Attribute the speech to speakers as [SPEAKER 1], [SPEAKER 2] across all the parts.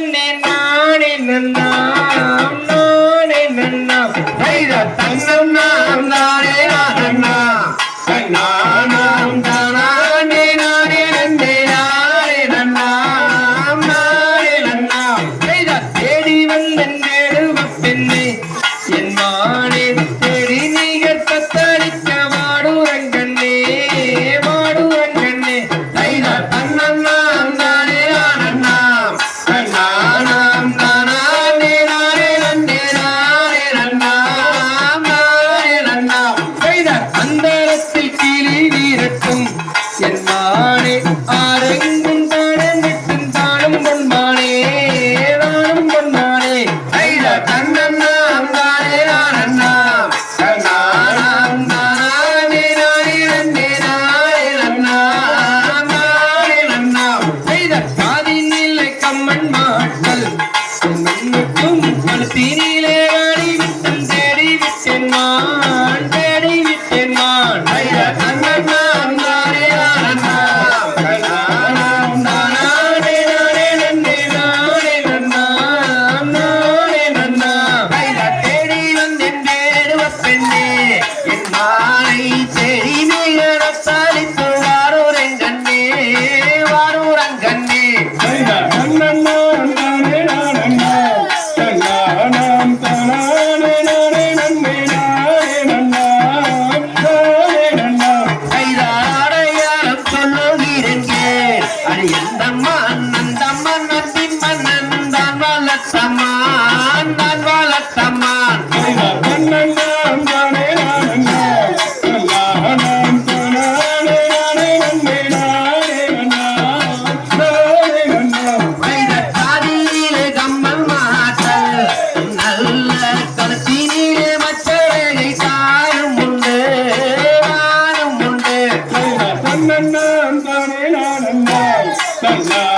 [SPEAKER 1] நன்னே நானே நன்னாம் நானே நன்னாம்
[SPEAKER 2] கைத தன்னம் நாம் தானே நானண்ணா நானாம் தானே நானே நன்னே நானே நன்னாம் நானே நன்னாம்
[SPEAKER 1] கைத தேடி வந்தன் பெண்ணே என் மானே தேடி நீகர் மானை தேடி
[SPEAKER 2] மிக ரசாலித்து வாரூரங்கண்ணே வாரூரங்கண்ணே. அடி எந்தம்மான்,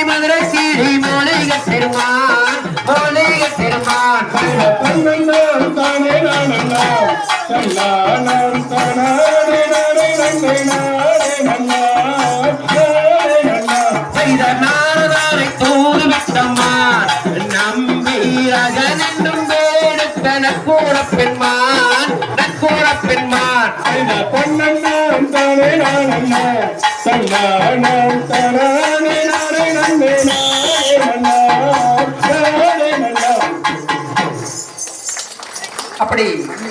[SPEAKER 2] மதுரை மதுரக்கீரி மூலிகத் திருமான், மூலிகத் திருமான். செய்த நாரதாரை தூது விட்டம்மான் நம்பி ரகன் என்னும் வேடுத்த பெண்மான் பெண்மான்
[SPEAKER 3] Capri.